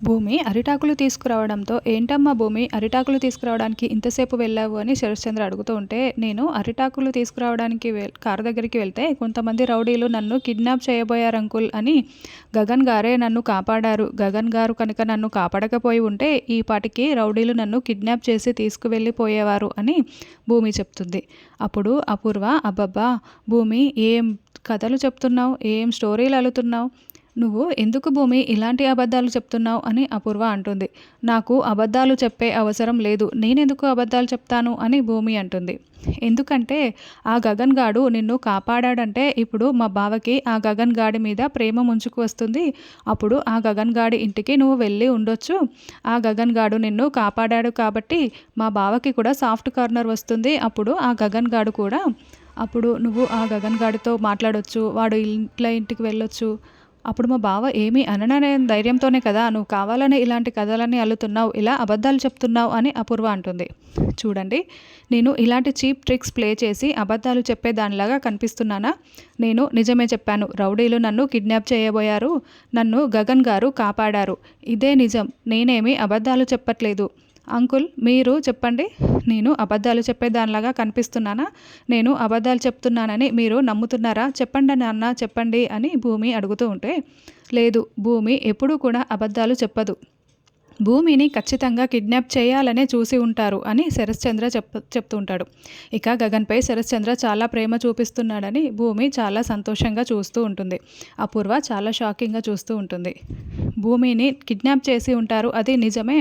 భూమి అరిటాకులు తీసుకురావడంతో ఏంటమ్మా భూమి అరిటాకులు తీసుకురావడానికి ఇంతసేపు వెళ్ళావు? అని శరశ్చంద్ర అడుగుతూ ఉంటే నేను అరిటాకులు తీసుకురావడానికి వె కారు దగ్గరికి వెళ్తే కొంతమంది రౌడీలు నన్ను కిడ్నాప్ చేయబోయారు అంకుల్ అని గగన్ గారే నన్ను కాపాడారు. గగన్ గారు కనుక నన్ను కాపాడకపోయి ఉంటే ఈ పాటికి రౌడీలు నన్ను కిడ్నాప్ చేసి తీసుకువెళ్ళిపోయేవారు అని భూమి చెప్తుంది. అప్పుడు అపూర్వ అబ్బబ్బా భూమి ఏం కథలు చెప్తున్నావు? ఏం స్టోరీలు అల్లుతున్నావు? నువ్వు ఎందుకు భూమి ఇలాంటి అబద్ధాలు చెప్తున్నావు అని అపూర్వ అంటుంది. నాకు అబద్ధాలు చెప్పే అవసరం లేదు. నేనెందుకు అబద్ధాలు చెప్తాను అని భూమి అంటుంది. ఎందుకంటే ఆ గగన్ గాడు నిన్ను కాపాడాడంటే ఇప్పుడు మా బావకి ఆ గగన్ గాడి మీద ప్రేమ ముంచుకు వస్తుంది. అప్పుడు ఆ గగన్ గాడి ఇంటికి నువ్వు వెళ్ళి ఉండొచ్చు. ఆ గగన్ గాడు నిన్ను కాపాడాడు కాబట్టి మా బావకి కూడా సాఫ్ట్ కార్నర్ వస్తుంది. అప్పుడు ఆ గగన్ గాడు కూడా అప్పుడు నువ్వు ఆ గగన్ గాడితో మాట్లాడొచ్చు. వాడు ఇంట్లో ఇంటికి వెళ్ళొచ్చు. అప్పుడు మా బావ ఏమీ అనననే ధైర్యంతోనే కదా నువ్వు కావాలని ఇలాంటి కథలన్నీ అల్లుతున్నావు ఇలా అబద్ధాలు చెప్తున్నావు అని అపూర్వ అంటుంది. చూడండి నేను ఇలాంటి చీప్ ట్రిక్స్ ప్లే చేసి అబద్ధాలు చెప్పే దానిలాగా కనిపిస్తున్నానా? నేను నిజమే చెప్పాను రౌడీలు నన్ను కిడ్నాప్ చేయబోయారు నన్ను గగన్ గారు కాపాడారు. ఇదే నిజం నేనేమి అబద్ధాలు చెప్పట్లేదు. అంకుల్ మీరు చెప్పండి. నేను అబద్ధాలు చెప్పే దానిలాగా కనిపిస్తున్నానా? నేను అబద్ధాలు చెప్తున్నానని మీరు నమ్ముతున్నారా? చెప్పండి నాన్న చెప్పండి అని భూమి అడుగుతూ ఉంటే లేదు భూమి ఎప్పుడూ కూడా అబద్ధాలు చెప్పదు. భూమిని ఖచ్చితంగా కిడ్నాప్ చేయాలనే చూసి ఉంటారు అని శరశ్చంద్ర చెప్ చెప్తూ ఉంటాడు ఇక గగన్పై శరశ్చంద్ర చాలా ప్రేమ చూపిస్తున్నాడని భూమి చాలా సంతోషంగా చూస్తూ ఉంటుంది. అపూర్వ చాలా షాకింగ్గా చూస్తూ ఉంటుంది. భూమిని కిడ్నాప్ చేసి ఉంటారు. అది నిజమే.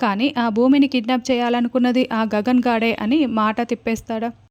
కానీ ఆ భూమిని కిడ్నాప్ చేయాలనుకున్నది ఆ గగన్ గాడే అని మాట తిప్పేస్తాడా?